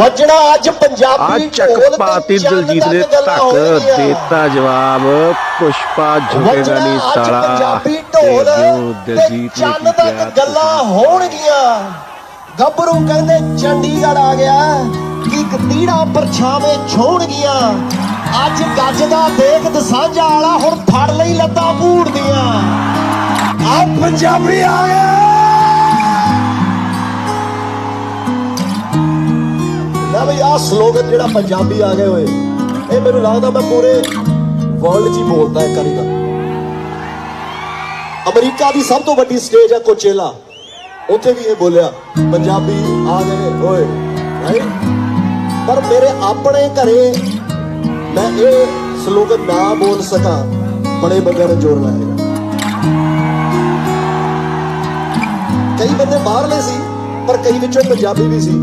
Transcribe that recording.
ਵੱਜਣਾ ਅੱਜ ਪੰਜਾਬੀ ਚੱਕ ਪਾਤੀ ਦਲਜੀਤ ਗੱਲਾਂ ਧੱਕ। ਦੇਤਾ ਜਵਾਬ ਪੁਸ਼ਪਾ ਝੁਕੇਗਾ ਨਹੀਂ ਸਾਲਾ। ਪੰਜਾਬੀ ਢੋਲ ਦਲਜੀਤ ਨੇ ਕਿਹਾ ਗੱਲਾਂ ਹੋਣਗੀਆਂ। ਗੱਭਰੂ ਕਹਿੰਦੇ ਚੰਡੀਗੜ੍ਹ ਆ ਗਿਆ। ਕਿ ਇੱਕ ਤੀੜਾ ਪਰਛਾਵੇਂ ਛੋਣਗੀਆਂ। ਅੱਜ ਗੱਜਦਾ ਦੇਖ ਦਸਾਂਝਾ ਵਾਲਾ ਹੁਣ ਫੜ ਲਈ ਲੱਤਾਂ ਭੂੜਦੀਆਂ। ਆ ਪੰਜਾਬੀ ਆ ਗਿਆ ਨਾ ਬਈ ਆ ਸਲੋਗਨ ਜਿਹੜਾ ਪੰਜਾਬੀ ਆ ਗਏ ਹੋਏ, ਇਹ ਮੈਨੂੰ ਲੱਗਦਾ ਮੈਂ ਪੂਰੇ ਵਰਲਡ 'ਚ ਹੀ ਬੋਲਦਾ ਇੱਕ ਵਾਰੀ ਦਾ ਅਮਰੀਕਾ ਦੀ ਸਭ ਤੋਂ ਵੱਡੀ ਸਟੇਜ ਹੈ ਕੋਚੇਲਾ। ਉੱਥੇ ਵੀ ਇਹ ਬੋਲਿਆ, ਪੰਜਾਬੀ ਆ ਗਏ ਓਏ ਰਾਈਟ ਪਰ ਮੇਰੇ ਆਪਣੇ ਘਰੇ ਮੈਂ ਇਹ ਸਲੋਗਨ ਨਾ ਬੋਲ ਸਕਾਂ, ਬੜੇ ਬੰਦਿਆਂ ਨੇ ਜ਼ੋਰ ਲਾਇਆ ਕਈ ਬੰਦੇ ਬਾਹਰਲੇ ਸੀ, ਪਰ ਕਈ ਵਿੱਚੋਂ ਪੰਜਾਬੀ ਵੀ ਸੀ।